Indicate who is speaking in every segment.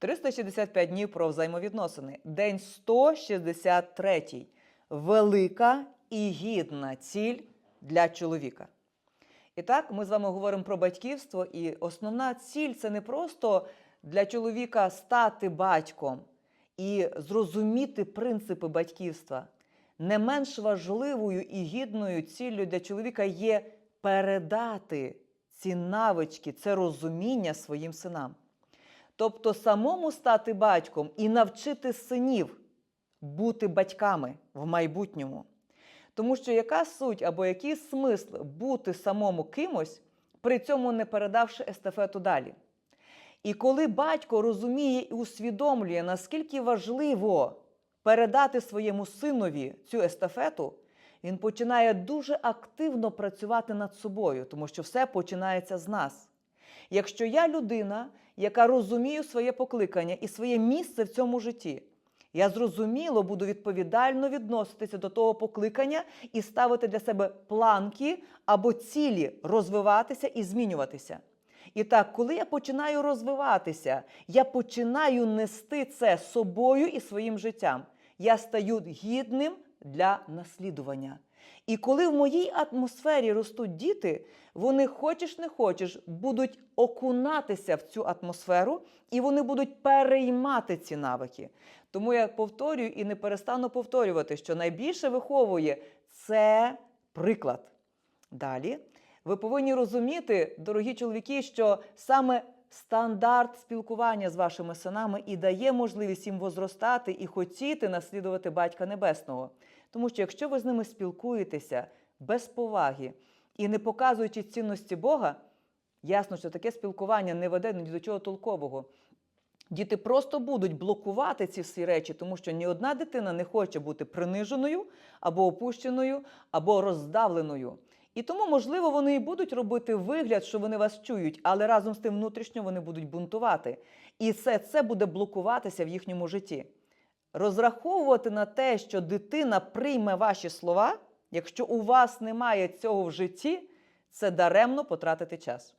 Speaker 1: 365 днів про взаємовідносини. День 163. Велика і гідна ціль для чоловіка. І так, ми з вами говоримо про батьківство, і основна ціль це не просто для чоловіка стати батьком і зрозуміти принципи батьківства. Не менш важливою і гідною ціллю для чоловіка є передати ці навички, це розуміння своїм синам. Тобто самому стати батьком і навчити синів бути батьками в майбутньому. Тому що яка суть або який смисл бути самому кимось, при цьому не передавши естафету далі? І коли батько розуміє і усвідомлює, наскільки важливо передати своєму синові цю естафету, він починає дуже активно працювати над собою, тому що все починається з нас. Якщо я людина, яка розумію своє покликання і своє місце в цьому житті, я зрозуміло буду відповідально відноситися до того покликання і ставити для себе планки або цілі розвиватися і змінюватися. І так, коли я починаю розвиватися, я починаю нести це собою і своїм життям. Я стаю гідним для наслідування. І коли в моїй атмосфері ростуть діти, вони хочеш не хочеш, будуть окунатися в цю атмосферу, і вони будуть переймати ці навики. Тому я повторюю і не перестану повторювати, що найбільше виховує це приклад. Далі ви повинні розуміти, дорогі чоловіки, що саме стандарт спілкування з вашими синами і дає можливість їм возростати і хотіти наслідувати батька небесного. Тому що якщо ви з ними спілкуєтеся без поваги і не показуючи цінності Бога, ясно, що таке спілкування не веде ні до чого толкового. Діти просто будуть блокувати ці всі речі, тому що ні одна дитина не хоче бути приниженою або опущеною, або роздавленою. І тому, можливо, вони і будуть робити вигляд, що вони вас чують, але разом з тим внутрішньо вони будуть бунтувати. І все це буде блокуватися в їхньому житті. Розраховувати на те, що дитина прийме ваші слова, якщо у вас немає цього в житті, це даремно потратити час.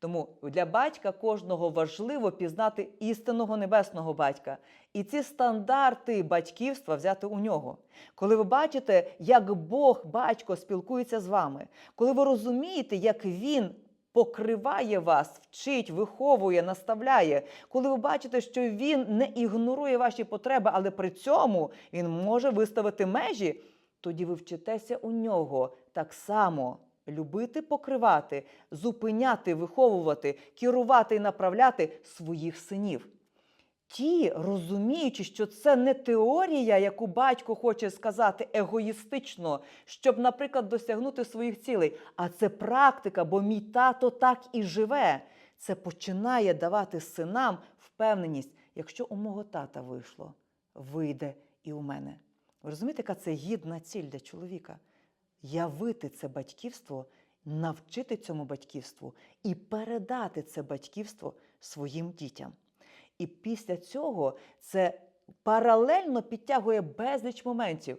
Speaker 1: Тому для батька кожного важливо пізнати істинного небесного батька і ці стандарти батьківства взяти у нього. Коли ви бачите, як Бог, батько, спілкується з вами, коли ви розумієте, як він покриває вас, вчить, виховує, наставляє, коли ви бачите, що він не ігнорує ваші потреби, але при цьому він може виставити межі, тоді ви вчитеся у нього так само любити, покривати, зупиняти, виховувати, керувати і направляти своїх синів. Ті, розуміючи, що це не теорія, яку батько хоче сказати егоїстично, щоб, наприклад, досягнути своїх цілей, а це практика, бо мій тато так і живе. Це починає давати синам впевненість, якщо у мого тата вийшло, вийде і у мене. Ви розумієте, яка це гідна ціль для чоловіка? Явити це батьківство, навчити цьому батьківству і передати це батьківство своїм дітям. І після цього це паралельно підтягує безліч моментів.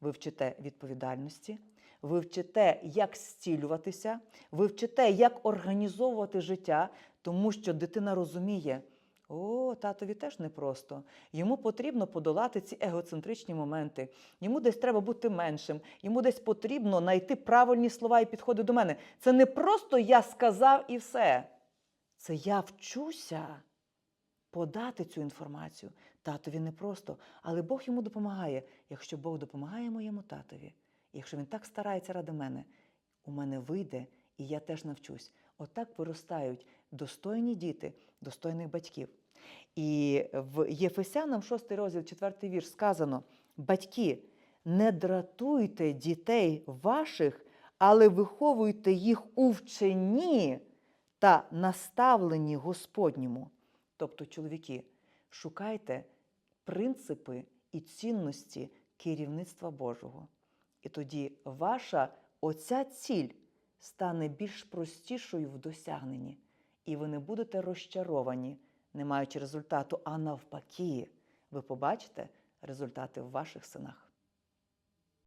Speaker 1: Ви вчите відповідальності, ви вчите, як зцілюватися, ви вчите, як організовувати життя, тому що дитина розуміє. О, татові теж непросто. Йому потрібно подолати ці егоцентричні моменти. Йому десь треба бути меншим, йому десь потрібно знайти правильні слова і підходи до мене. Це не просто я сказав і все. Це я вчуся подати цю інформацію. Татові непросто, але Бог йому допомагає. Якщо Бог допомагає моєму татові, якщо він так старається ради мене, у мене вийде, і я теж навчусь. Отак виростають достойні діти, достойних батьків. І в Єфесянам 6 розділ, 4 вірш сказано: батьки, не дратуйте дітей ваших, але виховуйте їх у вченні та наставленні Господньому. Тобто, чоловіки, шукайте принципи і цінності керівництва Божого. І тоді ваша оця ціль стане більш простішою в досягненні, і ви не будете розчаровані, не маючи результату, а навпаки, ви побачите результати в ваших синах.